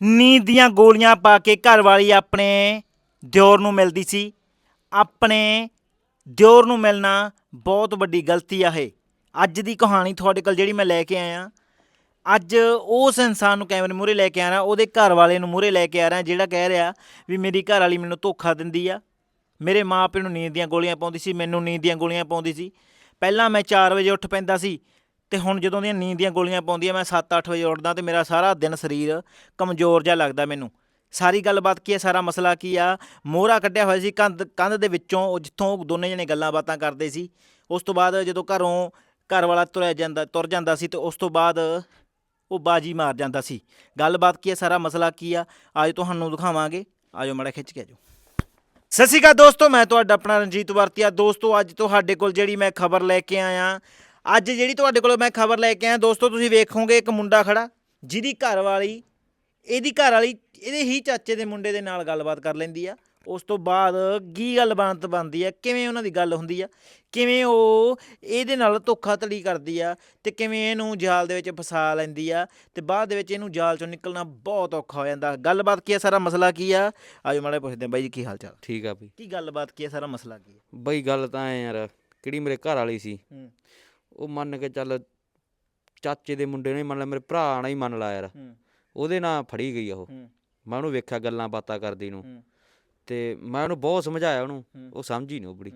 ਨੀਂਦ ਦੀਆਂ ਗੋਲੀਆਂ ਪਾ ਕੇ ਘਰ ਵਾਲੀ ਆਪਣੇ ਦਿਓਰ ਨੂੰ ਮਿਲਦੀ ਸੀ। ਆਪਣੇ ਦਿਓਰ ਨੂੰ ਮਿਲਣਾ ਬਹੁਤ ਵੱਡੀ ਗਲਤੀ ਆ ਇਹ। ਅੱਜ ਦੀ ਕਹਾਣੀ ਤੁਹਾਡੇ ਕੋਲ ਜਿਹੜੀ ਮੈਂ ਲੈ ਕੇ ਆਇਆ, ਅੱਜ ਉਸ ਇਨਸਾਨ ਨੂੰ ਕੈਮਰੇ ਮੂਹਰੇ ਲੈ ਕੇ ਆ ਰਿਹਾ, ਉਹਦੇ ਘਰ ਵਾਲੇ ਨੂੰ ਮੂਹਰੇ ਲੈ ਕੇ ਆ ਰਿਹਾ, ਜਿਹੜਾ ਕਹਿ ਰਿਹਾ ਵੀ ਮੇਰੀ ਘਰ ਵਾਲੀ ਮੈਨੂੰ ਧੋਖਾ ਦਿੰਦੀ ਆ। ਮੇਰੇ ਮਾਪੇ ਨੂੰ ਨੀਂਦ ਦੀਆਂ ਗੋਲੀਆਂ ਪਾਉਂਦੀ ਸੀ, ਮੈਨੂੰ ਨੀਂਦ ਦੀਆਂ ਗੋਲੀਆਂ ਪਾਉਂਦੀ ਸੀ। ਪਹਿਲਾਂ ਮੈਂ 4 ਵਜੇ ਉੱਠ ਪੈਂਦਾ ਸੀ ਤੇ ਹੁਣ ਜਦੋਂ ਦੀਆਂ ਨੀਂਦ ਦੀਆਂ ਗੋਲੀਆਂ ਪਾਉਂਦੀਆਂ, ਮੈਂ 7-8 ਵਜੇ ਉੱਠਦਾ ਤੇ ਮੇਰਾ ਸਾਰਾ ਦਿਨ ਸਰੀਰ ਕਮਜ਼ੋਰ ਜਿਹਾ ਲੱਗਦਾ ਮੈਨੂੰ। ਸਾਰੀ ਗੱਲਬਾਤ ਕੀ ਹੈ? ਸਾਰਾ ਮਸਲਾ ਕੀ ਆ? ਮੋਹਰਾ ਕੱਢਿਆ ਹੋਇਆ ਸੀ ਕੰਧ ਕੰਧ ਦੇ ਵਿੱਚੋਂ, ਉਹ ਜਿੱਥੋਂ ਦੋਨੇ ਜਣੇ ਗੱਲਾਂ ਬਾਤਾਂ ਕਰਦੇ ਸੀ। ਉਸ ਤੋਂ ਬਾਅਦ ਜਦੋਂ ਘਰੋਂ ਘਰ ਵਾਲਾ ਤੁਰਿਆ ਜਾਂਦਾ, ਤੁਰ ਜਾਂਦਾ ਸੀ ਤੇ ਉਸ ਤੋਂ ਬਾਅਦ ਉਹ ਬਾਜੀ ਮਾਰ ਜਾਂਦਾ ਸੀ। ਗੱਲਬਾਤ ਕੀ ਹੈ? ਸਾਰਾ ਮਸਲਾ ਕੀ ਆ? ਅੱਜ ਤੁਹਾਨੂੰ ਦਿਖਾਵਾਂਗੇ। ਆਜੋ ਮੜਾ ਖਿੱਚ ਕੇ ਆਜੋ। ਸਤਿ ਸ਼੍ਰੀ ਅਕਾਲ ਦੋਸਤੋ, ਮੈਂ ਤੁਹਾਡਾ ਆਪਣਾ ਰਣਜੀਤ ਵਰਤੀਆ। ਦੋਸਤੋ, ਅੱਜ ਤੁਹਾਡੇ ਕੋਲ ਜਿਹੜੀ ਮੈਂ ਖਬਰ ਲੈ ਕੇ ਆਇਆ ਅੱਜ ਜਿਹੜੀ ਤੁਹਾਡੇ ਕੋਲ ਮੈਂ ਖਬਰ ਲੈ ਕੇ ਆਇਆ ਦੋਸਤੋ ਤੁਸੀਂ ਵੇਖੋਗੇ ਇੱਕ ਮੁੰਡਾ ਖੜਾ ਜਿਹਦੀ ਘਰ ਵਾਲੀ ਇਹਦੀ ਘਰ ਵਾਲੀ ਇਹਦੇ ਹੀ ਚਾਚੇ ਦੇ ਮੁੰਡੇ ਦੇ ਨਾਲ ਗੱਲਬਾਤ ਕਰ ਲੈਂਦੀ ਆ। ਉਸ ਤੋਂ ਬਾਅਦ ਕੀ ਗੱਲਬਾਤ ਬਣਦੀ ਆ ਕਿਵੇਂ ਉਹਨਾਂ ਦੀ ਗੱਲ ਹੁੰਦੀ ਆ ਕਿਵੇਂ ਉਹ ਇਹਦੇ ਨਾਲ ਧੋਖਾਧੜੀ ਕਰਦੀ ਆ ਤੇ ਕਿਵੇਂ ਇਹਨੂੰ ਜਾਲ ਦੇ ਵਿੱਚ ਫਸਾ ਲੈਂਦੀ ਆ ਤੇ ਬਾਅਦ ਦੇ ਵਿੱਚ ਇਹਨੂੰ ਜਾਲ ਚੋਂ ਨਿਕਲਣਾ ਬਹੁਤ ਔਖਾ ਹੋ ਜਾਂਦਾ। ਗੱਲਬਾਤ ਕੀ ਆ ਸਾਰਾ ਮਸਲਾ ਕੀ ਆ? ਆਜੋ ਮਾੜੇ ਪੁੱਛਦੇ ਆ ਬਾਈ ਜੀ ਕੀ ਹਾਲ ਚਾਲ? ਠੀਕ ਆ ਬਈ। ਕੀ ਗੱਲਬਾਤ ਕੀ ਆ ਸਾਰਾ ਮਸਲਾ ਕੀ ਆ? ਬਈ ਗੱਲ ਤਾਂ ਐ ਯਾਰ ਕਿਹੜੀ ਮੇਰੇ ਘਰ ਵਾਲੀ ਸੀ। ਹੂੰ। ਉਹ ਮੰਨ ਕੇ ਚੱਲ ਚਾਚੇ ਦੇ ਮੁੰਡੇ ਨੇ ਮੰਨ ਲਾ ਮੇਰੇ ਭਰਾ ਨਾਲ ਹੀ ਮੰਨ ਲਾ ਯਾਰ। ਉਹਦੇ ਨਾਲ ਫੜੀ ਗਈ ਆ ਉਹ ਮੈਂ ਉਹਨੂੰ ਵੇਖਿਆ ਗੱਲਾਂ ਬਾਤਾਂ ਕਰਦੀ ਨੂੰ। ਤੇ ਮੈਂ ਉਹਨੂੰ ਬਹੁਤ ਸਮਝਾਇਆ ਉਹਨੂੰ। ਉਹ ਸਮਝੀ ਨਹੀਂ ਉਹ ਬੜੀ।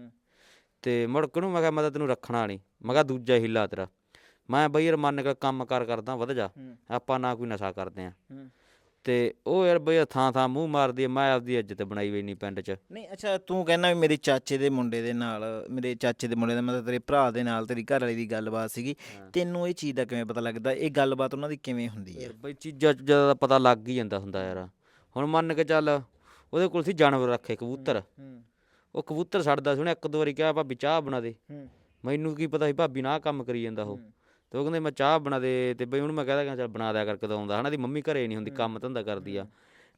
ਤੇ ਮੁੜ ਕੇ ਉਹਨੂੰ ਮੈਂ ਕਿਹਾ ਮੈਂ ਤਾਂ ਤੈਨੂੰ ਰੱਖਣਾ ਨਹੀਂ ਮੈਂ ਕਿਹਾ ਦੂਜਾ ਹਿੱਲਾ ਤੇਰਾ। ਮੈਂ ਬਈ ਯਾਰ ਮੰਨ ਕੇ ਕੰਮ ਕਾਰ ਕਰਦਾ ਵਧ ਜਾ। ਆਪਾਂ ਨਾ ਕੋਈ ਨਸ਼ਾ ਕਰਦੇ ਆ। ਤੇ ਉਹ ਯਾਰ ਬਈ ਥਾਂ ਥਾਂ ਮੂੰਹ ਮਾਰਦੀ ਮੈਂ ਆਪਦੀ ਇੱਜ਼ਤ ਬਣਾਈ ਹੋਈ ਨਹੀਂ ਪਿੰਡ 'ਚ। ਨਹੀਂ ਅੱਛਾ ਤੂੰ ਕਹਿੰਦਾ ਵੀ ਮੇਰੇ ਚਾਚੇ ਦੇ ਮੁੰਡੇ ਦੇ ਨਾਲ ਮੇਰੇ ਚਾਚੇ ਦੇ ਮੁੰਡੇ ਦਾ ਮਤਲਬ ਤੇਰੇ ਭਰਾ ਦੇ ਨਾਲ ਤੇਰੀ ਘਰ ਵਾਲੀ ਦੀ ਗੱਲਬਾਤ ਸੀਗੀ। ਤੈਨੂੰ ਇਹ ਚੀਜ਼ ਦਾ ਕਿਵੇਂ ਪਤਾ ਲੱਗਦਾ? ਇਹ ਗੱਲਬਾਤ ਉਹਨਾਂ ਦੀ ਕਿਵੇਂ ਹੁੰਦੀ ਹੈ ਬਈ ਚੀਜ਼ਾਂ ਚੀਜ਼ਾਂ ਦਾ ਪਤਾ ਲੱਗ ਹੀ ਜਾਂਦਾ ਹੁੰਦਾ ਯਾਰ। ਹੁਣ ਮੰਨ ਕੇ ਚੱਲ ਉਹਦੇ ਕੋਲ ਸੀ ਜਾਨਵਰ ਰੱਖੇ ਕਬੂਤਰ। ਉਹ ਕਬੂਤਰ ਛੱਡਦਾ ਸੀ ਉਹਨੇ ਇੱਕ ਦੋ ਵਾਰੀ ਕਿਹਾ ਭਾਬੀ ਚਾਹ ਬਣਾ ਦੇ। ਮੈਨੂੰ ਕੀ ਪਤਾ ਸੀ ਭਾਬੀ ਨਾ ਕੰਮ ਕਰੀ ਜਾਂਦਾ ਉਹ। ਤੇ ਉਹ ਕਹਿੰਦੇ ਮੈਂ ਚਾਹ ਬਣਾ ਦੇ ਤੇ ਬਈ ਉਹਨੂੰ ਮੈਂ ਕਹਦਾ ਕਿ ਚੱਲ ਬਣਾ ਦਿਆ ਕਰ ਕਦੋਂ ਆਉਂਦਾ। ਹਨਾ ਦੀ ਮੰਮੀ ਘਰੇ ਨਹੀਂ ਹੁੰਦੀ ਕੰਮ ਧੰਦਾ ਕਰਦੀ ਆ।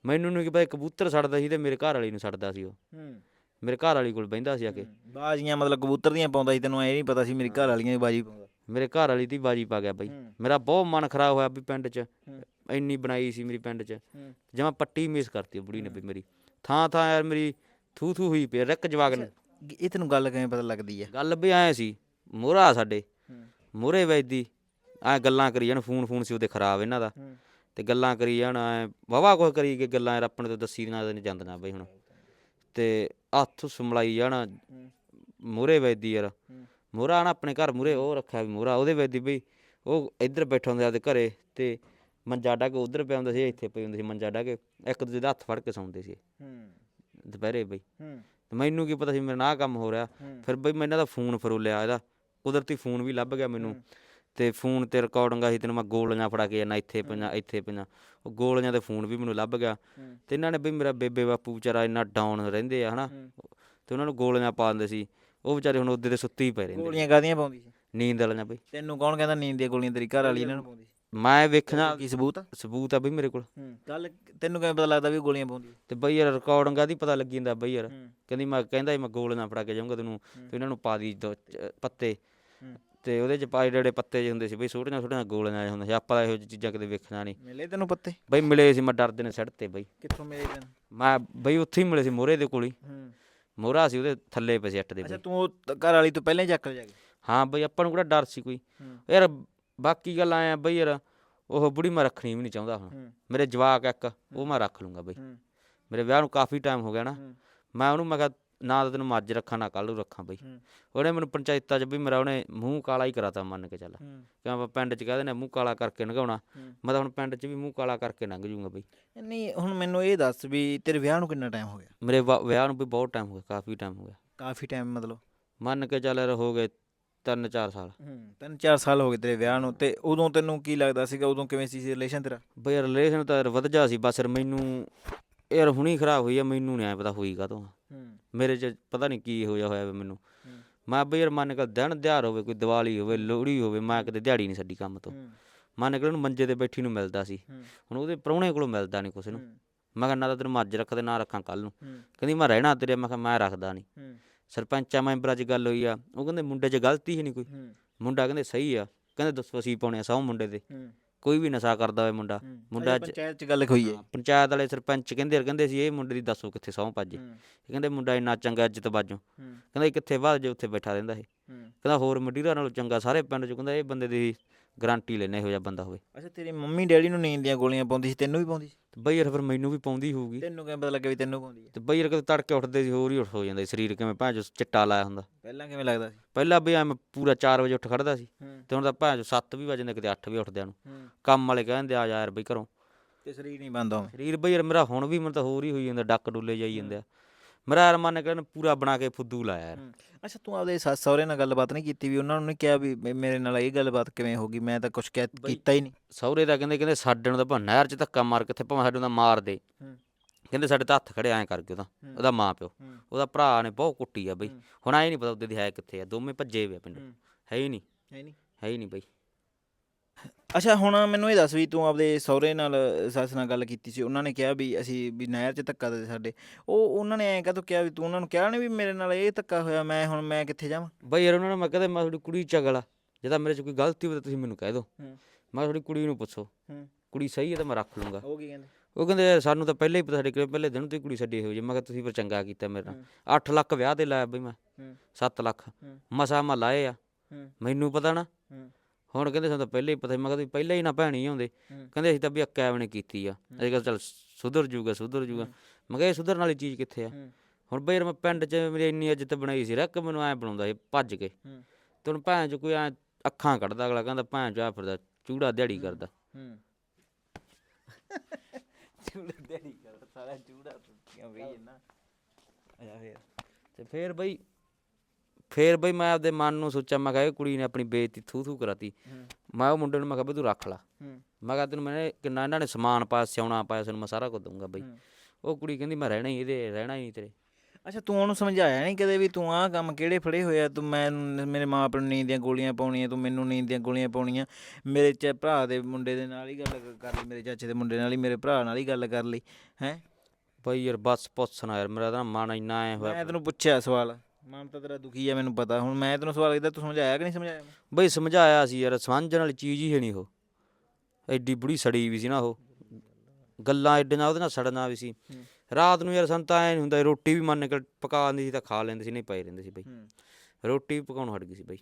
ਮੈਨੂੰ ਨਹੀਂ ਕੀ ਪਤਾ ਕਬੂਤਰ ਛੱਡਦਾ ਸੀ ਤੇ ਮੇਰੇ ਘਰ ਵਾਲੀ ਨੂੰ ਛੱਡਦਾ ਸੀ ਉਹ। ਹੂੰ। ਮੇਰੇ ਘਰ ਵਾਲੀ ਕੋਲ ਬਹਿੰਦਾ ਸੀ ਆ ਕੇ। ਬਾਜ਼ੀਆਂ ਮਤਲਬ ਕਬੂਤਰ ਦੀਆਂ ਪਾਉਂਦਾ ਸੀ ਤੈਨੂੰ ਐ ਨਹੀਂ ਪਤਾ ਸੀ ਮੇਰੀ ਘਰ ਵਾਲੀਆਂ ਦੀ ਬਾਜੀ ਪਾਉਂਦਾ। ਮੇਰੇ ਘਰ ਵਾਲੀ ਦੀ ਬਾਜੀ ਪਾ ਗਿਆ ਬਈ। ਮੇਰਾ ਬਹੁਤ ਮਨ ਖਰਾਬ ਹੋਇਆ ਵੀ ਪਿੰਡ 'ਚ। ਇੰਨੀ ਬਣਾਈ ਸੀ ਮੇਰੀ ਪਿੰਡ 'ਚ। ਜਮਾ ਪੱਟੀ ਮਿਸ ਕਰਤੀ ਬੁੜੀ ਨੇ ਵੀ ਮੇਰੀ। ਥਾਂ ਥਾਂ ਯਾਰ ਮੇਰੀ ਥੂ ਥੂ ਹੋਈ ਪਈ ਰੱਕ ਜਵਾਗ ਨੇ। ਇਹ ਤੈਨੂੰ ਗੱਲ ਕਿਵੇਂ ਪਤਾ ਲੱਗਦੀ ਹੈ ਗੱਲ ਵੀ ਐ ਸੀ ਮੋਹਰਾ ਸਾਡੇ। ਹੂੰ ਮੋਹਰੇ ਵੈਦੀ ਐ ਗੱਲਾਂ ਕਰੀ ਜਾਣ ਫੋਨ ਫੋਨ ਸੀ ਉਹਦੇ ਖਰਾਬ ਇਹਨਾਂ ਦਾ। ਤੇ ਗੱਲਾਂ ਕਰੀ ਜਾਣ ਐ ਵਾਵਾ ਕੁਛ ਕਰੀ ਕੇ ਗੱਲਾਂ ਯਾਰ ਆਪਣੇ ਤੋਂ ਦੱਸੀ ਦੀਆਂ ਨਹੀਂ ਜਾਂਦੀਆਂ ਬਈ ਹੁਣ। ਤੇ ਹੱਥ ਸਮਲਾਈ ਜਾਣ ਹੂੰ। ਮੋਹਰੇ ਵੈਦੀ ਯਾਰ। ਹੂੰ। ਮੋਹਰਾ ਨਾ ਆਪਣੇ ਘਰ ਮੂਹਰੇ ਉਹ ਰੱਖਿਆ ਵੀ ਮੋਹਰਾ ਉਹਦੇ ਵੈਦੀ ਬਈ ਉਹ ਇੱਧਰ ਬੈਠਾ ਹੁੰਦਾ ਆਪਦੇ ਘਰੇ ਤੇ ਮੰਜਾ ਡਾ ਕੇ ਉਧਰ ਪਿਆ ਹੁੰਦਾ ਸੀ ਇੱਥੇ ਪਈ ਹੁੰਦੀ ਸੀ ਮੰਜਾ ਡਾ ਕੇ ਇੱਕ ਦੂਜੇ ਦਾ ਹੱਥ ਫੜ ਕੇ ਸੌਂਦੇ ਸੀ। ਹੂੰ। ਦੁਪਹਿਰੇ ਬਈ। ਮੈਨੂੰ ਕੀ ਪਤਾ ਸੀ ਮੇਰੇ ਨਾਲ ਆਹ ਕੰਮ ਹੋ ਰਿਹਾ। ਫਿਰ ਬਈ ਮੈਂ ਇਹਨਾਂ ਦਾ ਫੋਨ ਫਰੋਲਿਆ ਇਹਦਾ। ਕੁਦਰਤੀ ਫੋਨ ਵੀ ਲੱਭ ਗਿਆ ਮੈਨੂੰ। ਤੇ ਫੋਨ ਤੇ ਰਿਕਾਰਡਿੰਗਾਂ ਸੀ ਤੈਨੂੰ ਮੈਂ ਗੋਲੀਆਂ ਫੜਾ ਕੇ ਜਾਣਾ ਇੱਥੇ ਪਈਆਂ ਇੱਥੇ ਪਈਆਂ ਉਹ ਗੋਲੀਆਂ ਦੇ ਫੋਨ ਵੀ ਮੈਨੂੰ ਲੱਭ ਗਿਆ। ਤੇ ਇਹਨਾਂ ਨੇ ਬਈ ਮੇਰਾ ਬੇਬੇ ਬਾਪੂ ਵਿਚਾਰਾ ਇੰਨਾ ਡਾਊਨ ਰਹਿੰਦੇ ਆ ਹਨਾ। ਤੇ ਉਹਨਾਂ ਨੂੰ ਗੋਲੀਆਂ ਪਾ ਦਿੰਦੇ ਸੀ। ਉਹ ਵਿਚਾਰੇ ਹੁਣ ਉਹਦੇ ਤੇ ਸੁੱਤੇ ਹੀ ਪਏ ਰਹਿੰਦੇ ਗੋਲੀਆਂ ਕਾਦੀਆਂ ਪਾਉਂਦੀ ਸੀ? ਨੀਂਦ ਵਾਲੀਆਂ ਬਈ। ਤੈਨੂੰ ਕੌਣ ਕਹਿੰਦਾ ਨੀਂਦ ਦੀਆਂ ਗੋਲੀਆਂ ਤੇਰੀ ਘਰ ਵਾਲੀ ਇਹਨਾਂ ਨੂੰ ਪਾਉਂਦੀ ਮੈਂ ਵੇਖਣਾ ਕੀ ਸਬੂਤ ਆ? ਸਬੂਤ ਆ ਬਈ ਮੇਰੇ ਕੋਲ। ਗੱਲ ਤੈਨੂੰ ਕਿਵੇਂ ਪਤਾ ਲੱਗਦਾ ਵੀ ਗੋਲੀਆਂ ਪਾਉਂਦੀ ਤੇ ਬਈ ਯਾਰ ਰਿਕਾਰਡਿੰਗਾਂ ਦੀ ਪਤਾ ਲੱਗੀ ਜਾਂਦਾ ਬਈ ਯਾਰ। ਕਹਿੰਦੀ ਮੈਂ ਕਹਿੰਦਾ ਮੈਂ ਗੋਲੀਆਂ ਫੜਾ ਕੇ ਜਾਊਂਗਾ ਤੈਨੂੰ। ਤੇ ਇਹਨਾਂ ਨੂੰ ਪਾ ਦੀ ਪੱਤੇ। ਤੇ ਉਹਦੇ ਚ ਪਾਏ ਜਿਹੜੇ ਪੱਤੇ ਜਿਹੇ ਹੁੰਦੇ ਸੀ ਬਈ ਛੋਟੀਆਂ ਛੋਟੀਆਂ ਗੋਲੀਆਂ ਜਿਹੇ ਹੁੰਦੇ ਸੀ ਆਪਾਂ ਇਹੋ ਜਿਹੀ ਚੀਜ਼ਾਂ ਕਦੇ ਵੇਖਣਾ ਨਹੀਂ। ਮਿਲੇ ਤੈਨੂੰ ਪੱਤੇ? ਬਈ ਮਿਲੇ ਸੀ ਮੈਂ ਡਰਦੇ ਨੇ ਸੜ ਤੇ ਬਈ। ਕਿੱਥੋਂ ਮਿਲੇ ਤੈਨੂੰ? ਮੈਂ ਬਈ ਉੱਥੇ ਹੀ ਮਿਲੇ ਸੀ ਮੋਹਰੇ ਦੇ ਕੋਲ ਹੀ। ਮੋਹਰਾ ਸੀ ਉਹਦੇ ਥੱਲੇ ਅੱਟ ਦੇ ਅੱਛਾ ਤੂੰ ਉਹ ਘਰ ਵਾਲੀ ਤੋਂ ਪਹਿਲਾਂ ਹੀ ਚੱਕ ਲਿਆ ਹਾਂ ਬਈ ਆਪਾਂ ਨੂੰ ਕਿਹੜਾ ਡਰ ਸੀ ਕੋਈ। ਯਾਰ ਬਾਕੀ ਗੱਲ ਆਇਆ ਬਈ ਯਾਰ ਉਹ ਬੁੜੀ ਮੈਂ ਰੱਖਣੀ ਵੀ ਨਹੀਂ ਚਾਹੁੰਦਾ ਹੁਣ। ਮੇਰੇ ਜਵਾਕ ਇੱਕ ਉਹ ਮੈਂ ਰੱਖ ਲੂੰਗਾ ਬਈ। ਮੇਰੇ ਵਿਆਹ ਨੂੰ ਕਾਫੀ ਟਾਈਮ ਹੋ ਗਿਆ ਨਾ। ਮੈਂ ਉਹਨੂੰ ਮੈਂ ਕਿਹਾ ਨਾ ਤਾਂ ਤੈਨੂੰ ਮੱਝ ਰੱਖਾਂ ਨਾ ਕੱਲ ਰੱਖਾਂ ਬਈ। ਉਹਨੇ ਮੈਨੂੰ ਪੰਚਾਇਤਾਂ 'ਚ ਵੀ ਮੇਰਾ ਉਹਨੇ ਮੂੰਹ ਕਾਲਾ ਹੀ ਕਰਾਤਾ ਮੰਨ ਕੇ ਚੱਲ। ਕਿ ਆਪਾਂ ਪਿੰਡ 'ਚ ਕਹਿੰਦੇ ਨੇ ਮੂੰਹ ਕਾਲਾ ਕਰਕੇ ਨਗਾਉਣਾ। ਮੈਂ ਤਾਂ ਹੁਣ ਪਿੰਡ 'ਚ ਵੀ ਮੂੰਹ ਕਾਲਾ ਕਰਕੇ ਲੰਘ ਜੂੰਗਾ ਬਈ। ਨਹੀਂ ਹੁਣ ਮੈਨੂੰ ਇਹ ਦੱਸ ਵੀ ਤੇਰੇ ਵਿਆਹ ਨੂੰ ਕਿੰਨਾ ਟਾਈਮ ਹੋ ਗਿਆ? ਮੇਰੇ ਵਿਆਹ ਨੂੰ ਵੀ ਬਹੁਤ ਟਾਈਮ ਹੋ ਗਿਆ ਕਾਫੀ ਟਾਈਮ ਹੋ ਗਿਆ। ਕਾਫੀ ਟਾਈਮ ਮਤਲਬ? ਮੰਨ ਕੇ ਚੱਲ ਹੋ ਗਏ 3-4 ਸਾਲ। ਹੂੰ ਤਿੰਨ ਚਾਰ ਸਾਲ ਹੋ ਗਏ ਤੇਰੇ ਵਿਆਹ ਨੂੰ ਤੇ ਉਦੋਂ ਤੈਨੂੰ ਕੀ ਲੱਗਦਾ ਸੀਗਾ? ਉਦੋਂ ਕਿਵੇਂ ਸੀ ਰਿਲੇਸ਼ਨ ਤੇਰਾ? ਬਈ ਰਿਲੇਸ਼ਨ ਤਾਂ ਯਾਰ ਵਧ ਜਾ ਸੀ ਬਸ ਮੈਨੂੰ ਯਾਰ ਹੁਣੀ ਖਰਾਬ ਹੋਈ ਆ ਮੈਨੂੰ ਨਹੀਂ ਐ ਪਤਾ ਹੋਈ ਕਾਹਤੋਂ ਆ। ਹੂੰ। ਮੇਰੇ 'ਚ ਪਤਾ ਨਹੀਂ ਕੀ ਹੋਇਆ ਹੋਇਆ ਵਾ ਮੈਨੂੰ। ਹੂੰ। ਮੈਂ ਬਈ ਯਾਰ ਮੰਨ ਕੇ ਦਿਨ ਦਿਹਾੜ ਹੋਵੇ ਕੋਈ ਦੀਵਾਲੀ ਹੋਵੇ ਲੋਹੜੀ ਹੋਵੇ ਮੈਂ ਕਿਤੇ ਦਿਹਾੜੀ ਨਹੀਂ ਛੱਡੀ ਕੰਮ ਤੋਂ। ਹੂੰ। ਮੰਨ ਕੇ ਉਹਨੂੰ ਮੰਜੇ ਤੇ ਬੈਠੀ ਨੂੰ ਮਿਲਦਾ ਸੀ। ਹੂੰ। ਹੁਣ ਉਹਦੇ ਪ੍ਰਾਹੁਣੇ ਕੋਲੋਂ ਮਿਲਦਾ ਨਹੀਂ ਕੁਛ ਨੂੰ ਹੂੰ। ਮੈਂ ਕਹਿੰਦਾ ਤੈਨੂੰ ਮੱਝ ਰੱਖ ਤੇ ਨਾ ਰੱਖਾਂ ਕੱਲ ਨੂੰ। ਹੂੰ। ਕਹਿੰਦੀ ਮੈਂ ਰਹਿਣਾ ਤੇਰੇ ਮੈਂ ਕਿਹਾ ਮੈਂ ਰੱਖਦਾ ਨਹੀਂ ਹੂੰ। ਸਰਪੰਚਾਂ ਮੈਂਬਰਾਂ 'ਚ ਗੱਲ ਹੋਈ ਆ। ਉਹ ਕਹਿੰਦੇ ਮੁੰਡੇ 'ਚ ਗਲਤੀ ਹੀ ਨਹੀਂ ਕੋਈ। ਹੂੰ। ਮੁੰਡਾ ਕਹਿੰਦੇ ਸਹੀ ਆ। ਕਹਿੰਦੇ ਦੱਸੋ ਅਸੀਂ ਪਾਉਣੇ ਆ ਸੌ ਮੁੰਡੇ ਦੇ। ਹੂੰ। ਕੋਈ ਵੀ ਨਸ਼ਾ ਕਰਦਾ ਹੋਵੇ ਮੁੰਡਾ ਮੁੰਡਾ ਪੰਚਾਇਤ ਚ ਗੱਲ ਹੋਈ ਹੈ ਪੰਚਾਇਤ ਵਾਲੇ ਸਰਪੰਚ ਕਹਿੰਦੇ ਕਹਿੰਦੇ ਸੀ ਇਹ ਮੁੰਡੇ ਦੀ ਦੱਸੋ ਕਿੱਥੇ ਸਹੁੰ ਭੱਜੇ। ਇਹ ਕਹਿੰਦੇ ਮੁੰਡਾ ਇੰਨਾ ਚੰਗਾ ਇੱਜ਼ਤ ਬਾਜੋਂ। ਕਹਿੰਦਾ ਇਹ ਕਿੱਥੇ ਭੱਜ ਜੇ ਉੱਥੇ ਬੈਠਾ ਰਹਿੰਦਾ ਇਹ। ਕਹਿੰਦਾ ਹੋਰ ਮਡੀਰਾ ਨਾਲੋਂ ਚੰਗਾ ਸਾਰੇ ਪਿੰਡ ਚ ਕਹਿੰਦਾ ਇਹ ਬੰਦੇ ਦੀ ਗਾਰੰਟੀ ਲੈਣੇ ਇਹੋ ਜਿਹਾ ਬੰਦਾ ਹੋਵੇ। ਅੱਛਾ ਤੇਰੀ ਮੰਮੀ ਡੈਡੀ ਨੂੰ ਨੀਂਦ ਦੀਆਂ ਗੋਲੀਆਂ ਪਾਉਂਦੀ ਸੀ ਤੈਨੂੰ ਵੀ ਪਾਉਂਦੀ ਸੀ? ਤੇ ਬਈ ਯਾਰ ਫਿਰ ਮੈਨੂੰ ਵੀ ਪਾਉਂਦੀ ਹੋਊਗੀ। ਤੈਨੂੰ ਕਿਵੇਂ ਪਤਾ ਲੱਗਿਆ ਵੀ ਤੈਨੂੰ ਪਾਉਂਦੀ ਹੈ? ਤੇ ਬਈ ਯਾਰ ਕਦੇ ਤੜਕੇ ਉੱਠਦੇ ਸੀ ਹੋਰ ਹੀ ਉੱਠ ਹੋ ਜਾਂਦਾ ਸੀ, ਸਰੀਰ ਕਿਵੇਂ ਭਾਂ ਚਿੱਟਾ ਲਾਇਆ ਹੁੰਦਾ। ਪਹਿਲਾਂ ਕਿਵੇਂ ਲੱਗਦਾ ਸੀ? ਪਹਿਲਾਂ ਬਈ ਐਵੇਂ ਪੂਰਾ 4 ਵਜੇ ਉੱਠ ਖੜਦਾ ਸੀ ਹੂੰ। ਤੇ ਹੁਣ ਤਾਂ ਭਾਂ 7 ਵੀ ਵਜੇ ਕਿਤੇ 8 ਵੀ ਉੱਠਦਿਆਂ ਨੂੰ। ਹੂੰ। ਕੰਮ ਵਾਲੇ ਕਹਿੰਦੇ ਆ ਜਾ ਯਾਰ ਬਈ ਘਰੋਂ। ਤੇ ਸਰੀਰ ਨਹੀਂ ਬੰਦ ਆਉਂਦਾ ਸਰੀਰ ਬਈ ਯਾਰ ਮੇਰਾ ਹੁਣ ਵੀ ਮੈਨੂੰ ਤਾਂ ਹੋਰ ਹੀ ਹੋਈ ਜਾਂਦਾ ਡੱਕ ਡੁੱਲੇ ਜਾਈ ਜਾਂਦੇ ਆ। ਮੇਰਾ ਮਨ ਕਹਿੰਦਾ ਪੂਰਾ ਬਣਾ ਕੇ ਫੁੱਦੂ ਲਾਇਆ ਯਾਰ। ਅੱਛਾ ਤੂੰ ਆਪਦੇ ਸੱਸ ਸਹੁਰੇ ਨਾਲ ਗੱਲਬਾਤ ਨਹੀਂ ਕੀਤੀ ਵੀ ਉਹਨਾਂ ਨੂੰ ਨਹੀਂ ਕਿਹਾ ਵੀ ਮੇ- ਮੇਰੇ ਨਾਲ ਇਹ ਗੱਲਬਾਤ ਕਿਵੇਂ ਹੋ ਗਈ? ਮੈਂ ਤਾਂ ਕੁਝ ਕੀਤਾ ਹੀ ਨਹੀਂ। ਸਹੁਰੇ ਦਾ ਕਹਿੰਦੇ ਕਹਿੰਦੇ ਸਾਡੇ ਨੂੰ ਤਾਂ ਭਾਂ ਨਹਿਰ 'ਚ ਧੱਕਾ ਮਾਰ ਕਿੱਥੇ ਭਾਵੇਂ ਸਾਡੇ ਨੂੰ ਤਾਂ ਮਾਰ ਦੇ। ਹੂੰ। ਕਹਿੰਦੇ ਸਾਡੇ ਤਾਂ ਹੱਥ ਖੜੇ ਐਂ ਕਰਕੇ ਉਹਦਾ ਉਹਦਾ ਮਾਂ ਪਿਓ। ਹੂੰ। ਉਹਦਾ ਭਰਾ ਨੇ ਬਹੁਤ ਕੁੱਟੀ ਆ ਬਈ। ਹੂੰ। ਹੁਣ ਆਏ ਨਹੀਂ ਪਤਾ ਉਹਦੇ ਦੀ ਹੈ ਕਿੱਥੇ ਆ ਦੋਵੇਂ ਭੱਜੇ ਵੇ ਪਿੰਡ। ਹੂੰ। ਹੈ ਹੀ ਨਹੀਂ। ਹੈ ਨਹੀਂ। ਹੈ ਹੀ ਨਹੀਂ ਬਈ। ਅੱਛਾ ਹੁਣ ਮੈਨੂੰ ਇਹ ਦੱਸ ਵੀ ਤੂੰ ਆਪਦੇ ਸਹੁਰੇ ਨਾਲ ਸੱਸ ਨਾਲ ਗੱਲ ਕੀਤੀ ਸੀ ਉਹਨਾਂ ਨੇ ਕਿਹਾ ਵੀ ਅਸੀਂ ਵੀ ਨਹਿਰ 'ਚ ਧੱਕਾ ਦੇ ਸਾਡੇ। ਉਹ ਉਹਨਾਂ ਨੇ ਐਂ ਕਾਹਤੋਂ ਕਿਹਾ ਵੀ ਤੂੰ ਉਹਨਾਂ ਨੂੰ ਕਿਹਾ ਨਹੀਂ ਵੀ ਮੇਰੇ ਨਾਲ ਇਹ ਧੱਕਾ ਹੋਇਆ ਮੈਂ ਹੁਣ ਮੈਂ ਕਿੱਥੇ ਜਾਵਾਂ? ਬਈ ਯਾਰ ਉਹਨਾਂ ਨੇ ਮੈਂ ਕਹਿੰਦਾ ਮੈਂ ਤੁਹਾਡੀ ਕੁੜੀ ਚਗਲਾ ਜੇ ਤਾਂ ਮੇਰੇ 'ਚ ਕੋਈ ਗਲਤੀ ਹੋਵੇ ਤਾਂ ਤੁਸੀਂ ਮੈਨੂੰ ਕਹਿ ਦਿਓ। ਹੂੰ। ਮੈਂ ਤੁਹਾਡੀ ਕੁੜੀ ਨੂੰ ਪੁੱਛੋ। ਹੂੰ। ਕੁੜੀ ਸਹੀ ਹੈ ਤਾਂ ਮੈਂ ਰੱਖ ਲੂੰਗਾ। ਉਹ ਕੀ ਕਹਿੰਦੇ? ਉਹ ਕਹਿੰਦੇ ਯਾਰ ਸਾਨੂੰ ਤਾਂ ਪਹਿਲਾਂ ਹੀ ਪਤਾ ਸਾਡੇ ਕੋਲ ਪਹਿਲੇ ਦਿਨ ਤੋਂ ਹੀ ਕੁੜੀ ਛੱਡੀ ਹੋਈ ਜੇ ਮੈਂ ਕਿਹਾ ਤੁਸੀਂ ਫਿਰ ਚੰਗਾ ਕੀਤਾ ਮੇਰੇ ਨਾਲ। 8 ਲੱਖ ਵਿਆਹ ਤੇ ਲਾਇਆ ਬਈ ਮੈਂ। ਹੂੰ। 7 ਲੱਖ। ਹੂੰ। ਮਸਾ ਮੈਂ ਲਾਏ ਆ। ਹੂੰ। ਮੈਨੂੰ ਪਤਾ ਨਾ। ਹੂੰ। ਹੁਣ ਕਹਿੰਦੇ ਸਾਨੂੰ ਤਾਂ ਪਹਿਲਾਂ ਹੀ ਪਤਾ ਸੀ। ਮੈਂ ਕਿਹਾ ਤੁਸੀਂ ਪਹਿਲਾਂ ਹੀ ਨਾ ਭੈਣੀ ਆਉਂਦੇ ਹੂੰ। ਕਹਿੰਦੇ ਅਸੀਂ ਤਾਂ ਵੀ ਅੱਕਾ ਐਵੇਂ ਕੀਤੀ ਆ। ਅਸੀਂ ਕਿਹਾ ਚੱਲ ਸੁਧਰ ਜੂਗਾ ਸੁਧਰ ਜੂਗਾ। ਮੈਂ ਕਿਹਾ ਇਹ ਸੁਧਰਨ ਵਾਲੀ ਚੀਜ਼ ਕਿੱਥੇ ਆ? ਹੂੰ। ਹੁਣ ਬਈ ਯਾਰ ਮੈਂ ਪਿੰਡ 'ਚ ਮੇਰੀ ਇੰਨੀ ਇੱਜ਼ਤ ਬਣਾਈ ਸੀ ਰੱਖ ਮੈਨੂੰ ਐ ਬਣਾਉਂਦਾ ਸੀ ਭੱਜ ਕੇ। ਹੂੰ। ਤੇ ਹੁਣ ਭੈਣ 'ਚ ਕੋਈ ਐ ਅੱਖਾਂ ਕੱਢਦਾ ਅਗਲਾ ਕਹਿੰਦਾ ਭੈਣ 'ਚ ਆ ਫਿਰਦਾ ਚੂੜਾ ਦਿਹਾੜੀ ਕਰਦਾ। ਹੂੰ। ਚੂੜਾ ਦੇੜੀ ਕਰ ਸਾਰਾ ਚੂੜਾ ਕਿਉਂ ਵੇਈ ਨਾ। ਆਇਆ ਫੇਰ ਤੇ ਫੇਰ ਬਈ ਫੇਰ ਬਈ ਮੈਂ ਆਪਦੇ ਮਨ ਨੂੰ ਸੋਚਿਆ ਮੈਂ ਕਿਹਾ ਇਹ ਕੁੜੀ ਨੇ ਆਪਣੀ ਬੇਇੱਜ਼ਤੀ ਥੂ ਥੂ ਕਰਾਤੀ ਮੈਂ ਉਹ ਮੁੰਡੇ ਨੂੰ ਮੈਂ ਕਿਹਾ ਬਈ ਤੂੰ ਰੱਖ ਲਾ। ਮੈਂ ਕਿਹਾ ਤੈਨੂੰ ਮੈਂ ਕਿੰਨਾ ਇਹਨਾਂ ਨੇ ਸਮਾਨ ਪਾਇਆ ਸਿਉਣਾ ਪਾਇਆ ਸਾਨੂੰ ਮੈਂ ਸਾਰਾ ਕੁਝ ਦਊਂਗਾ ਬਈ। ਉਹ ਕੁੜੀ ਕਹਿੰਦੀ ਮੈਂ ਰਹਿਣਾ ਹੀ ਇਹਦੇ ਰਹਿਣਾ ਹੀ ਨਹੀਂ ਤੇਰੇ। ਅੱਛਾ ਤੂੰ ਉਹਨੂੰ ਸਮਝਾਇਆ ਨਹੀਂ ਕਦੇ ਵੀ ਤੂੰ ਆਹ ਕੰਮ ਕਿਹੜੇ ਫੜੇ ਹੋਇਆ ਤੂੰ ਮੈਂ ਮੇਰੇ ਮਾਂ ਪਿਓ ਨੂੰ ਨੀਂਦ ਦੀਆਂ ਗੋਲੀਆਂ ਪਾਉਣੀਆਂ ਤੂੰ ਮੈਨੂੰ ਨੀਂਦ ਦੀਆਂ ਗੋਲੀਆਂ ਪਾਉਣੀਆਂ। ਮੇਰੇ ਚ ਭਰਾ ਦੇ ਮੁੰਡੇ ਦੇ ਨਾਲ ਹੀ ਗੱਲ ਕਰ ਲਈ ਮੇਰੇ ਚਾਚੇ ਦੇ ਮੁੰਡੇ ਨਾਲ ਹੀ ਮੇਰੇ ਭਰਾ ਨਾਲ ਹੀ ਗੱਲ ਕਰ ਲਈ ਹੈ? ਬਈ ਯਾਰ ਬਸ ਪੁੱਛਣਾ ਯਾਰ ਮੇਰਾ ਤਾਂ ਮਨ ਇੰਨਾ ਐ ਹੋਇਆ ਮੈਂ ਤੈਨੂੰ ਪੁੱਛਿਆ ਸਵਾਲ। ਮਨ ਤਾਂ ਤੇਰਾ ਦੁਖੀ ਆ ਮੈਨੂੰ ਪਤਾ। ਹੁਣ ਮੈਂ ਤੈਨੂੰ ਸਵਾਲ ਕੀਤਾ ਤੂੰ ਸਮਝਾਇਆ ਕਿ ਨਹੀਂ ਸਮਝਾਇਆ? ਬਈ ਸਮਝਾਇਆ ਸੀ ਯਾਰ ਸਮਝਣ ਵਾਲੀ ਚੀਜ਼ ਹੀ ਹੈ ਨਹੀਂ ਉਹ। ਐਡੀ ਬੁੜੀ ਸੜੀ ਵੀ ਸੀ ਨਾ ਉਹ। ਗੱਲਾਂ ਐਡੀਆਂ ਉਹਦੇ ਨਾਲ ਸੜਨਾ ਵੀ ਸੀ। ਰਾਤ ਨੂੰ ਯਾਰ ਸਾਨੂੰ ਤਾਂ ਐ ਨਹੀਂ ਹੁੰਦਾ ਰੋਟੀ ਵੀ ਮੰਨ ਕੇ ਪਕਾ ਦਿੰਦੀ ਸੀ ਤਾਂ ਖਾ ਲੈਂਦੇ ਸੀ ਨਹੀਂ ਪਏ ਰਹਿੰਦੇ ਸੀ ਬਈ। ਰੋਟੀ ਪਕਾਉਣ ਹਟ ਗਈ ਸੀ ਬਈ।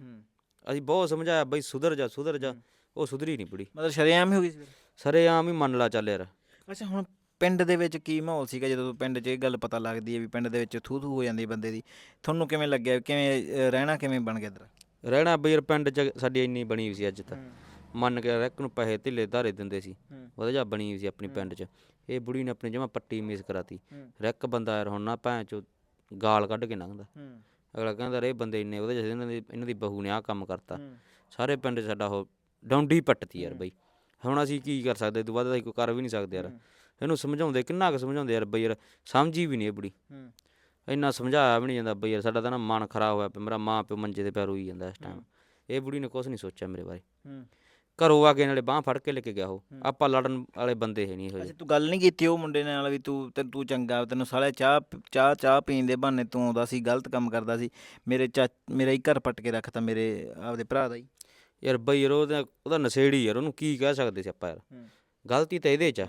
ਅਸੀਂ ਬਹੁਤ ਸਮਝਾਇਆ ਬਈ ਸੁਧਰ ਜਾ ਸੁਧਰ ਜਾ। ਉਹ ਸੁਧਰੀ ਨਹੀਂ ਬੁੜੀ। ਮਤਲਬ ਸ਼ਰੇਆਮ ਹੀ ਹੋ ਗਈ ਸੀ ਸਰੇਆਮ ਹੀ ਮੰਨ ਲਾ ਚੱਲ ਯਾਰ। ਅੱਛਾ ਹੁਣ ਪਿੰਡ ਦੇ ਵਿੱਚ ਕੀ ਮਾਹੌਲ ਸੀਗਾ ਜਦੋਂ ਪਿੰਡ 'ਚ ਇਹ ਗੱਲ ਪਤਾ ਲੱਗਦੀ ਹੈ ਵੀ ਪਿੰਡ ਦੇ ਵਿੱਚ ਥੂ ਥੂ ਹੋ ਜਾਂਦੀ ਬੰਦੇ ਦੀ? ਤੁਹਾਨੂੰ ਕਿਵੇਂ ਲੱਗਿਆ? ਕਿਵੇਂ ਰਹਿਣਾ ਕਿਵੇਂ ਬਣ ਗਿਆ ਇਧਰ? ਰਹਿਣਾ ਬਈ ਯਾਰ ਪਿੰਡ 'ਚ ਸਾਡੀ ਇੰਨੀ ਬਣੀ ਹੋਈ ਸੀ ਅੱਜ ਤੱਕ ਮੰਨ ਕੇ ਰੈਕ ਨੂੰ ਪੈਸੇ ਢਿੱਲੇ ਧਾਰੇ ਦਿੰਦੇ ਸੀ। ਉਹਦੇ ਜਾ ਬਣੀ ਹੋਈ ਸੀ ਆਪਣੀ ਪਿੰਡ 'ਚ। ਇਹ ਬੁੜੀ ਨੇ ਆਪਣੀ ਜਮਾ ਪੱਟੀ ਮਿਸ ਕਰਾਤੀ। ਰੈਕ ਬੰਦਾ ਯਾਰ ਹੁਣ ਨਾ ਭੈਣ ਚੋ ਗਾਲ ਕੱਢ ਕੇ ਲੰਘਦਾ। ਅਗਲਾ ਕਹਿੰਦਾ ਰੇ ਬੰਦੇ ਇੰਨੇ ਉਹਦੇ ਜਿਹੇ ਇਹਨਾਂ ਦੀ ਇਹਨਾਂ ਦੀ ਬਹੂ ਨੇ ਆਹ ਕੰਮ ਕਰਤਾ। ਸਾਰੇ ਪਿੰਡ ਸਾਡਾ ਉਹ ਡੌਂਡੀ ਪੱਟਤੀ ਯਾਰ ਬਈ। ਹੁਣ ਅਸੀਂ ਕੀ ਕਰ ਸਕਦੇ? ਇਹ ਤੋਂ ਕੋਈ ਕਰ ਵੀ ਨਹੀਂ ਸਕਦੇ ਯਾਰ। ਇਹਨੂੰ ਸਮਝਾਉਂਦੇ ਕਿੰਨਾ ਕੁ ਸਮਝਾਉਂਦੇ ਯਾਰ ਬਈ ਯਾਰ ਸਮਝੀ ਵੀ ਨਹੀਂ ਇਹ ਬੁੜੀ। ਹੂੰ। ਇੰਨਾ ਸਮਝਾਇਆ ਵੀ ਨਹੀਂ ਜਾਂਦਾ ਬਈ ਯਾਰ ਸਾਡਾ ਤਾਂ ਨਾ ਮਨ ਖਰਾਬ ਹੋਇਆ ਪਿਆ ਮੇਰਾ ਮਾਂ ਪਿਓ ਮੰਜੇ ਤੇ ਪਿਆ ਰੋਈ ਜਾਂਦਾ ਇਸ ਟਾਈਮ ਇਹ ਬੁੜੀ ਨੇ ਕੁਝ ਨਹੀਂ ਸੋਚਿਆ ਮੇਰੇ ਬਾਰੇ। ਹੂੰ। ਘਰੋਂ ਆ ਕੇ ਨਾਲੇ ਬਾਹ ਫੜ ਕੇ ਲੈ ਕੇ ਗਿਆ ਉਹ। ਆਪਾਂ ਲੜਨ ਵਾਲੇ ਬੰਦੇ ਹੈ ਨਹੀਂ ਜਿਹੇ ਅੱਛਾ ਤੂੰ ਗੱਲ ਨਹੀਂ ਕੀਤੀ ਉਹ ਮੁੰਡੇ ਨਾਲ ਵੀ ਤੂੰ ਤੇ ਤੂੰ ਚੰਗਾ ਤੈਨੂੰ ਸਾਲੇ ਚਾਹ ਪ- ਚਾਹ ਚਾਹ ਪੀਣ ਦੇ ਬਹਾਨੇ ਤੂੰ ਆਉਂਦਾ ਸੀ ਗਲਤ ਕੰਮ ਕਰਦਾ ਸੀ। ਮੇਰੇ ਚਾ ਮੇਰਾ ਹੀ ਘਰ ਪੱਟ ਕੇ ਰੱਖਤਾ ਮੇਰੇ ਆਪਦੇ ਭਰਾ ਦਾ ਹੀ। ਯਾਰ ਬਈ ਯਾਰ ਉਹਦਾ ਉਹਦਾ ਨਸ਼ੇੜੀ ਯਾਰ ਉਹਨੂੰ ਕੀ ਕਹਿ ਸਕਦੇ ਸੀ ਆਪਾਂ ਯਾਰ। ਹੂੰ। ਗਲਤੀ ਤਾਂ ਇਹਦੇ 'ਚ ਆ।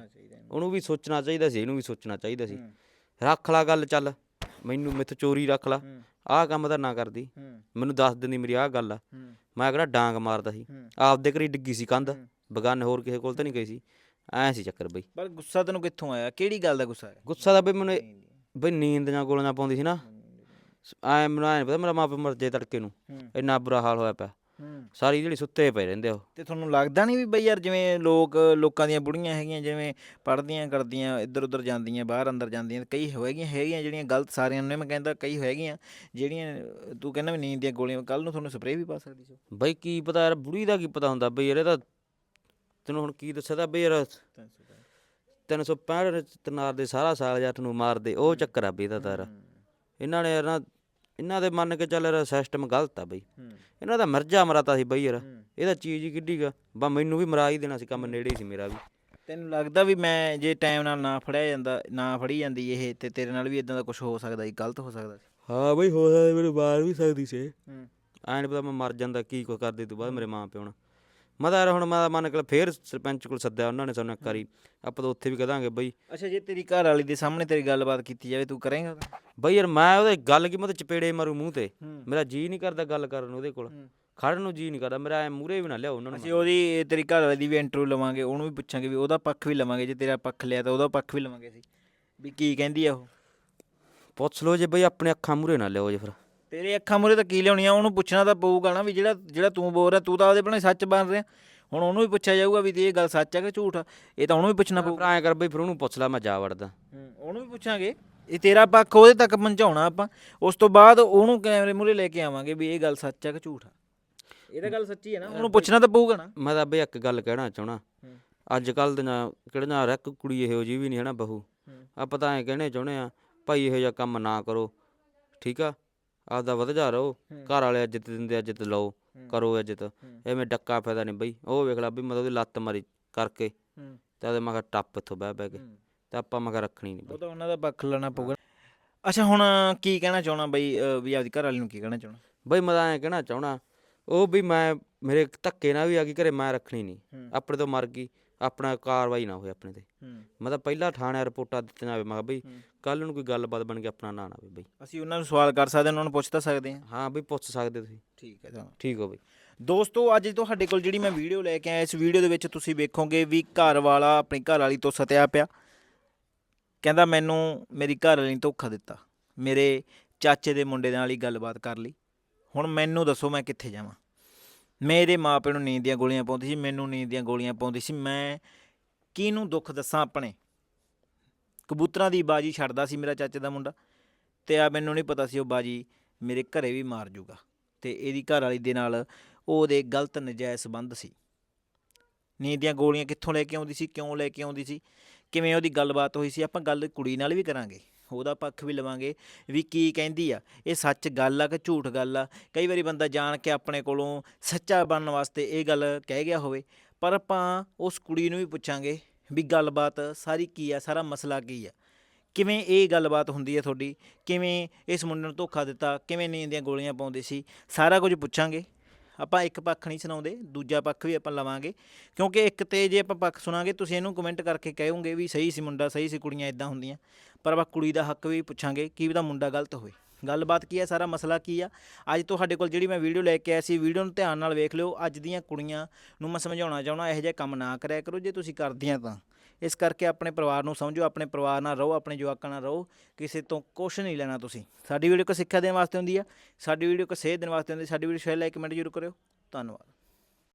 ਉਹਨੂੰ ਵੀ ਸੋਚਣਾ ਚਾਹੀਦਾ ਸੀ ਇਹਨੂੰ ਵੀ ਸੋਚਣਾ ਚਾਹੀਦਾ ਸੀ। ਰੱਖ ਲਾ ਗੱਲ ਚੱਲ ਮੈਨੂੰ ਮੈਥੋਂ ਚੋਰੀ ਰੱਖ ਲਾ। ਆਹ ਕੰਮ ਤਾਂ ਨਾ ਕਰਦੀ। ਮੈਨੂੰ ਦੱਸ ਦਿੰਦੀ ਮੇਰੀ ਆਹ ਗੱਲ। ਆ ਮੈਂ ਕਿਹੜਾ ਡਾਂਗ ਮਾਰਦਾ ਸੀ। ਆਪਦੇ ਘਰੀ ਡਿੱਗੀ ਸੀ ਕੰਧ। ਬਗਾਨੇ ਹੋਰ ਕਿਸੇ ਕੋਲ ਤਾਂ ਨਹੀਂ ਗਈ ਸੀ। ਐ ਸੀ ਚੱਕਰ ਬਈ। ਪਰ ਗੁੱਸਾ ਤੈਨੂੰ ਕਿੱਥੋਂ ਆਇਆ? ਕਿਹੜੀ ਗੱਲ ਦਾ ਗੁੱਸਾ ਆਇਆ? ਗੁੱਸਾ ਦਾ ਬਈ ਮੈਨੂੰ ਬਈ ਨੀਂਦ ਦੀਆਂ ਗੋਲੀਆਂ ਪਾਉਂਦੀ ਸੀ ਨਾ। ਐ ਮੈਨੂੰ ਐ ਨੀ ਪਤਾ ਮੇਰਾ ਮਾਪੇ ਮਰ ਜੇ ਤੜਕੇ ਨੂੰ। ਇੰਨਾ ਬੁਰਾ ਹਾਲ ਹੋਇਆ ਪਿਆ। ਹੂੰ ਸਾਰੀ ਜਿਹੜੀ ਸੁੱਤੇ ਪਏ ਰਹਿੰਦੇ ਉਹ ਤੇ ਤੁਹਾਨੂੰ ਲੱਗਦਾ ਨਹੀਂ ਵੀ ਬਈ ਯਾਰ ਜਿਵੇਂ ਲੋਕ ਲੋਕਾਂ ਦੀਆਂ ਬੁੜੀਆਂ ਹੈਗੀਆਂ ਜਿਵੇਂ ਪੜ੍ਹਦੀਆਂ ਕਰਦੀਆਂ ਇੱਧਰ ਉੱਧਰ ਜਾਂਦੀਆਂ ਬਾਹਰ ਅੰਦਰ ਜਾਂਦੀਆਂ ਕਈ ਹੋਏਗੀਆਂ ਹੈਗੀਆਂ ਜਿਹੜੀਆਂ ਗਲਤ ਸਾਰਿਆਂ ਨੂੰ ਮੈਂ ਕਹਿੰਦਾ ਕਈ ਹੈਗੀਆਂ ਜਿਹੜੀਆਂ ਤੂੰ ਕਹਿੰਦਾ ਵੀ ਨੀਂਦ ਦੀਆਂ ਗੋਲੀਆਂ ਕੱਲ ਨੂੰ ਤੁਹਾਨੂੰ ਸਪਰੇਅ ਵੀ ਪਾ ਸਕਦੀ ਸੀ। ਬਈ ਕੀ ਪਤਾ ਯਾਰ ਬੁੜੀ ਦਾ ਕੀ ਪਤਾ ਹੁੰਦਾ ਬਈ ਯਾਰ ਇਹ ਤਾਂ ਤੈਨੂੰ ਹੁਣ ਕੀ ਦੱਸਿਆ ਤਾਂ ਬਈ ਯਾਰ 365 ਤਨਾਰ ਦੇ ਸਾਰਾ ਸਾਲ ਜੱਟ ਨੂੰ ਮਾਰਦੇ ਉਹ ਚੱਕਰ ਆ ਬਈ ਇਹਦਾ ਤਾਂ ਯਾਰ ਇਹਨਾਂ ਨੇ ਯਾਰ ਨਾ ਇਹਨਾਂ ਦੇ ਮੰਨ ਕੇ ਚੱਲ ਸਿਸਟਮ ਗਲਤ ਆ ਬਈ। ਇਹਨਾਂ ਦਾ ਮਿਰਜ਼ਾ ਮਰਾਤਾ ਸੀ ਬਈ ਯਾਰ। ਇਹਦਾ ਚੀਜ਼ ਹੀ ਕਿੱਡੀ ਗਾ ਬਾ ਮੈਨੂੰ ਵੀ ਮਰਾ ਹੀ ਦੇਣਾ ਸੀ ਕੰਮ ਨੇੜੇ ਹੀ ਸੀ ਮੇਰਾ ਵੀ। ਤੈਨੂੰ ਲੱਗਦਾ ਵੀ ਮੈਂ ਜੇ ਟਾਈਮ ਨਾਲ ਨਾ ਫੜਿਆ ਜਾਂਦਾ ਨਾ ਫੜੀ ਜਾਂਦੀ ਇਹ ਤੇ ਤੇਰੇ ਨਾਲ ਵੀ ਇਦਾਂ ਦਾ ਕੁਝ ਹੋ ਸਕਦਾ ਸੀ ਗਲਤ ਹੋ ਸਕਦਾ ਸੀ? ਹਾਂ ਬਈ ਹੋ ਸਕਦਾ ਮੈਨੂੰ ਮਾਰ ਵੀ ਸਕਦੀ ਸੀ ਹੂੰ। ਐਂ ਨੀ ਪਤਾ ਮੈਂ ਮਰ ਜਾਂਦਾ ਕੀ ਕੁਛ ਕਰਦੇ ਤੋਂ ਬਾਅਦ ਮੇਰੇ ਮਾਂ ਪਿਓ ਨਾਲ। ਮੈਂ ਤਾਂ ਯਾਰ ਹੁਣ ਮੈਂ ਮੰਨ ਕੇ ਫੇਰ ਸਰਪੰਚ ਕੋਲ ਸੱਦਿਆ ਉਹਨਾਂ ਨੇ ਸਾਨੂੰ ਇੱਕ ਵਾਰੀ। ਆਪਾਂ ਤਾਂ ਉੱਥੇ ਵੀ ਕਹਾਂਗੇ ਬਈ। ਅੱਛਾ ਜੇ ਤੇਰੀ ਘਰ ਵਾਲੀ ਦੇ ਸਾਹਮਣੇ ਤੇਰੀ ਗੱਲਬਾਤ ਕੀਤੀ ਜਾਵੇ ਤੂੰ ਕਰੇਂਗਾ ਬਈ ਯਾਰ ਮੈਂ ਉਹਦੇ ਗੱਲ ਕੀ ਮੈਂ ਤਾਂ ਚਪੇੜੇ ਮਾਰੂ ਮੂੰਹ ਤੇ। ਮੇਰਾ ਜੀ ਨਹੀਂ ਕਰਦਾ ਗੱਲ ਕਰਨ ਉਹਦੇ ਕੋਲ। ਖੜਨ ਨੂੰ ਜੀ ਨਹੀਂ ਕਰਦਾ ਮੇਰਾ ਐ ਮੂਰੇ ਵੀ ਨਾ ਲਿਆਓ ਉਹਨਾਂ ਨੂੰ ਅਸੀਂ ਉਹਦੀ ਤੇਰੀ ਘਰ ਵਾਲੀ ਦੀ ਵੀ ਇੰਟਰਵਿਊ ਲਵਾਂਗੇ ਉਹਨੂੰ ਵੀ ਪੁੱਛਾਂਗੇ ਵੀ ਉਹਦਾ ਪੱਖ ਵੀ ਲਵਾਂਗੇ ਜੇ ਤੇਰਾ ਪੱਖ ਲਿਆ ਤਾਂ ਉਹਦਾ ਪੱਖ ਵੀ ਲਵਾਂਗੇ ਅਸੀਂ। ਵੀ ਕੀ ਕਹਿੰਦੀ ਆ ਉਹ? ਪੁੱਛ ਲਓ ਜੇ ਬਈ ਆਪਣੇ ਅੱਖਾਂ ਮੂਰੇ ਨਾ ਲਿਆਓ ਜੇ ਫਿਰ। ਤੇਰੇ ਅੱਖਾਂ ਮੂਰੇ ਤਾਂ ਕੀ ਲਿਆਉਣੀ ਆ ਉਹਨੂੰ ਪੁੱਛਣਾ ਤਾਂ ਪਊਗਾ ਨਾ ਵੀ ਜਿਹੜਾ ਜਿਹੜਾ ਤੂੰ ਬੋਲ ਰਿਹਾ ਤੂੰ ਤਾਂ ਉਹਦੇ ਬਣੇ ਸੱਚ ਬਣ ਰਿਹਾ। ਹੁਣ ਉਹਨੂੰ ਵੀ ਪੁੱਛਿਆ ਜਾਊਗਾ ਵੀ ਇਹ ਗੱਲ ਸੱਚ ਆ ਕਿ ਝੂਠ ਇਹ ਤਾਂ ਉਹਨੂੰ ਵੀ ਪੁੱਛਣਾ ਪਊ। ਫਿਰ ਐਂ ਕਰ ਬਈ ਫਿਰ ਉਹਨੂੰ ਪੁੱਛ ਲੈ ਮੈਂ ਜਾ ਵੜਦਾ। ਹੂੰ, ਉਹਨੂੰ ਵੀ ਪੁੱਛਾਂਗੇ। ਇਹ ਤੇਰਾ ਪੱਖ ਉਹਦੇ ਤੱਕ ਪਹੁੰਚਾਉਣਾ ਆਪਾਂ। ਉਸ ਤੋਂ ਬਾਅਦ ਉਹਨੂੰ ਕੈਮਰੇ ਮੂਰੇ ਲੈ ਕੇ ਆਵਾਂਗੇ ਵੀ ਇਹ ਗੱਲ ਸੱਚ ਆ ਕਿ ਝੂਠ ਆ। ਇਹ ਤਾਂ ਗੱਲ ਸੱਚੀ ਹੈ ਨਾ ਉਹਨੂੰ ਪੁੱਛਣਾ ਤਾਂ ਪਊਗਾ ਨਾ। ਮੈਂ ਤਾਂ ਬਈ ਇੱਕ ਗੱਲ ਕਹਿਣਾ ਚਾਹਣਾ ਹੂੰ। ਅੱਜ ਕੱਲ ਦੀਆਂ ਕਿਹੜੀਆਂ ਰੈਕ ਕੁੜੀ ਇਹੋ ਜੀ ਵੀ ਨਹੀਂ ਹੈ ਨਾ ਬਹੂ। ਹੂੰ। ਆਪਾਂ ਤਾਂ ਐਂ ਕਹਿਣੇ ਚਾਹੁੰਦੇ ਆ ਭਾਈ ਇਹੋ ਜਿਹਾ ਕੰਮ ਨਾ ਕਰੋ ਠੀਕ ਆ? ਆਪਦਾ ਵਧਜਾ ਰਹੋ। ਘਰ ਵਾਲੇ ਇੱਜ਼ਤ ਦਿੰਦੇ ਇੱਜ਼ਤ ਲਓ। ਕਰੋ ਇੱਜ਼ਤ। ਐਵੇਂ ਡੱਕਾ ਫਾਇਦਾ ਨਹੀਂ ਬਈ। ਉਹ ਵੇਖ ਲਾ ਵੀ ਮੈਂ ਤਾਂ ਉਹਦੀ ਲੱਤ ਮਾਰੀ ਕਰਕੇ। ਤੇ ਉਹਦੇ ਮੈਂ ਕਿਹਾ ਟੱਪ ਇੱਥੋਂ ਬਹਿ ਬਹਿ ਕੇ। ਤੇ ਆਪਾਂ ਮੈਂ ਕਿਹਾ ਰੱਖਣੀ ਨਹੀਂ ਉਹ ਤਾਂ ਉਹਨਾਂ ਦਾ ਪੱਖ ਲੈਣਾ ਪਊਗਾ। ਅੱਛਾ ਹੁਣ ਕੀ ਕਹਿਣਾ ਚਾਹਣਾ ਬਈ ਵੀ ਆਪਦੀ ਘਰ ਵਾਲੀ ਨੂੰ ਕੀ ਕਹਿਣਾ ਚਾਹਣਾ? ਬਈ ਮੈਂ ਤਾਂ ਐਂ ਕਹਿਣਾ ਚਾਹਣਾ ਉਹ ਵੀ ਮੈਂ ਮੇਰੇ ਧੱਕੇ ਨਾਲ ਵੀ ਆ ਗਈ ਘਰੇ ਮੈਂ ਰੱਖਣੀ ਨਹੀਂ। ਆਪਣੇ ਤੋਂ ਮਰ ਗਈ। ਆਪਣਾ ਕਾਰਵਾਈ ਨਾ ਹੋਏ ਆਪਣੇ ਤੇ। ਮੈਂ ਤਾਂ ਪਹਿਲਾਂ ਥਾਣੇ ਰਿਪੋਰਟਾਂ ਦਿੱਤੀਆਂ ਜਾਵੇ ਮੈਂ ਕਿਹਾ ਬਈ। ਕੱਲ ਨੂੰ ਕੋਈ ਗੱਲਬਾਤ ਬਣ ਕੇ ਆਪਣਾ ਨਾਂ ਨਾ ਆਵੇ ਬਈ। ਅਸੀਂ ਉਹਨਾਂ ਨੂੰ ਸਵਾਲ ਕਰ ਸਕਦੇ ਹਾਂ ਉਹਨਾਂ ਨੂੰ ਪੁੱਛ ਤਾਂ ਸਕਦੇ ਹਾਂ। ਹਾਂ ਬਈ ਪੁੱਛ ਸਕਦੇ ਤੁਸੀਂ। ਠੀਕ ਹੈ ਤਾਂ ਠੀਕ ਹੋ ਬਈ। ਦੋਸਤੋ ਅੱਜ ਤੁਹਾਡੇ ਕੋਲ ਜਿਹੜੀ ਮੈਂ ਵੀਡੀਓ ਲੈ ਕੇ ਆਇਆ ਇਸ ਵੀਡੀਓ ਦੇ ਵਿੱਚ ਤੁਸੀਂ ਵੇਖੋਗੇ ਵੀ ਘਰ ਵਾਲਾ ਆਪਣੀ ਘਰ ਵਾਲੀ ਤੋਂ ਸਤਿਆ ਪਿਆ। ਕਹਿੰਦਾ ਮੈਨੂੰ ਮੇਰੀ ਘਰ ਵਾਲੀ ਨੇ ਧੋਖਾ ਦਿੱਤਾ ਮੇਰੇ ਚਾਚੇ ਦੇ ਮੁੰਡੇ ਨਾਲ ਹੀ ਗੱਲਬਾਤ ਕਰ ਲਈ। ਹੁਣ ਮੈਨੂੰ ਦੱਸੋ ਮੈਂ ਕਿੱਥੇ ਜਾਵਾਂ। ਮੇਰੇ ਮਾਪੇ ਨੂੰ ਨੀਂਦ ਦੀਆਂ ਗੋਲੀਆਂ ਪਾਉਂਦੀ ਸੀ, ਮੈਨੂੰ ਨੀਂਦ ਦੀਆਂ ਗੋਲੀਆਂ ਪਾਉਂਦੀ ਸੀ। ਮੈਂ ਕਿਹਨੂੰ ਦੁੱਖ ਦੱਸਾਂ ਆਪਣੇ? ਕਬੂਤਰਾਂ ਦੀ ਬਾਜੀ ਛੱਡਦਾ ਸੀ ਮੇਰਾ ਚਾਚੇ ਦਾ ਮੁੰਡਾ ਤੇ ਆ ਮੈਨੂੰ ਨਹੀਂ ਪਤਾ ਸੀ ਉਹ ਬਾਜੀ ਮੇਰੇ ਘਰੇ ਵੀ ਮਾਰ ਜੂਗਾ ਤੇ ਇਹਦੀ ਘਰ ਵਾਲੀ ਦੇ ਨਾਲ ਉਹਦੇ ਗਲਤ ਨਜਾਇਜ਼ ਸੰਬੰਧ ਸੀ। ਨੀਂਦ ਦੀਆਂ ਗੋਲੀਆਂ ਕਿੱਥੋਂ ਲੈ ਕੇ ਆਉਂਦੀ ਸੀ, ਕਿਉਂ ਲੈ ਕੇ ਆਉਂਦੀ ਸੀ, ਕਿਵੇਂ ਉਹਦੀ ਗੱਲਬਾਤ ਹੋਈ ਸੀ, ਆਪਾਂ ਗੱਲ ਕੁੜੀ ਨਾਲ ਵੀ ਕਰਾਂਗੇ। ਉਹਦਾ ਪੱਖ ਵੀ ਲਵਾਂਗੇ ਵੀ ਕੀ ਕਹਿੰਦੀ ਆ। ਇਹ ਸੱਚ ਗੱਲ ਆ ਕਿ ਝੂਠ ਗੱਲ ਆ? ਕਈ ਵਾਰੀ ਬੰਦਾ ਜਾਣ ਕੇ ਆਪਣੇ ਕੋਲੋਂ ਸੱਚਾ ਬਣਨ ਵਾਸਤੇ ਇਹ ਗੱਲ ਕਹਿ ਗਿਆ ਹੋਵੇ। ਪਰ ਆਪਾਂ ਉਸ ਕੁੜੀ ਨੂੰ ਵੀ ਪੁੱਛਾਂਗੇ ਵੀ ਗੱਲਬਾਤ ਸਾਰੀ ਕੀ ਆ, ਸਾਰਾ ਮਸਲਾ ਕੀ ਆ? ਕਿਵੇਂ ਇਹ ਗੱਲਬਾਤ ਹੁੰਦੀ ਹੈ ਤੁਹਾਡੀ? ਕਿਵੇਂ ਇਸ ਮੁੰਡੇ ਨੂੰ ਧੋਖਾ ਦਿੱਤਾ? ਕਿਵੇਂ ਨੀਂਦ ਦੀਆਂ ਗੋਲੀਆਂ ਪਾਉਂਦੇ ਸੀ? ਸਾਰਾ ਕੁਝ ਪੁੱਛਾਂਗੇ। ਆਪਾਂ ਇੱਕ ਪੱਖ ਨਹੀਂ ਸੁਣਾਉਂਦੇ, ਦੂਜਾ ਪੱਖ ਵੀ ਆਪਾਂ ਲਵਾਂਗੇ। ਕਿਉਂਕਿ ਇੱਕ ਤੇ ਜੇ ਆਪਾਂ ਪੱਖ ਸੁਣਾਂਗੇ, ਤੁਸੀਂ ਇਹਨੂੰ ਕਮੈਂਟ ਕਰਕੇ ਕਹੋਗੇ ਵੀ ਸਹੀ ਸੀ ਮੁੰਡਾ, ਸਹੀ ਸੀ ਕੁੜੀਆਂ ਇਦਾਂ ਹੁੰਦੀਆਂ। ਪਰ ਆਪਾਂ ਕੁੜੀ ਦਾ ਹੱਕ ਵੀ ਪੁੱਛਾਂਗੇ ਕਿ ਉਹਦਾ ਮੁੰਡਾ ਗਲਤ ਹੋਵੇ। ਗੱਲਬਾਤ ਕੀ ਹੈ ਸਾਰਾ ਮਸਲਾ ਕੀ ਆ? ਅੱਜ ਤੁਹਾਡੇ ਕੋਲ ਜਿਹੜੀ ਮੈਂ ਵੀਡੀਓ ਲੈ ਕੇ ਆਇਆ ਸੀ ਵੀਡੀਓ ਨੂੰ ਧਿਆਨ ਨਾਲ ਵੇਖ ਲਿਓ। ਅੱਜ ਦੀਆਂ ਕੁੜੀਆਂ ਨੂੰ ਮੈਂ ਸਮਝਾਉਣਾ ਚਾਹਣਾ ਇਹੋ ਜਿਹਾ ਕੰਮ ਨਾ ਕਰਿਆ ਕਰੋ। ਜੇ ਤੁਸੀਂ ਕਰਦੀਆਂ ਤਾਂ ਇਸ ਕਰਕੇ ਆਪਣੇ ਪਰਿਵਾਰ ਨੂੰ ਸਮਝੋ, ਆਪਣੇ ਪਰਿਵਾਰ ਨਾਲ ਰਹੋ, ਆਪਣੇ ਜਵਾਕਾਂ ਨਾਲ ਰਹੋ, ਕਿਸੇ ਤੋਂ ਕੁਛ ਨਹੀਂ ਲੈਣਾ ਤੁਸੀਂ। ਸਾਡੀ ਵੀਡੀਓ ਕੋ ਸਿੱਖਿਆ ਦੇਣ ਵਾਸਤੇ ਹੁੰਦੀ ਆ, ਸਾਡੀ ਵੀਡੀਓ ਕੋ ਸੇਧ ਦੇਣ ਵਾਸਤੇ ਹੁੰਦੀ ਸਾਡੀ ਵੀਡੀਓ ਸ਼ੇਅਰ, ਲਾਈਕ, ਕਮੈਂਟ ਜ਼ਰੂਰ ਕਰਿਓ। ਧੰਨਵਾਦ।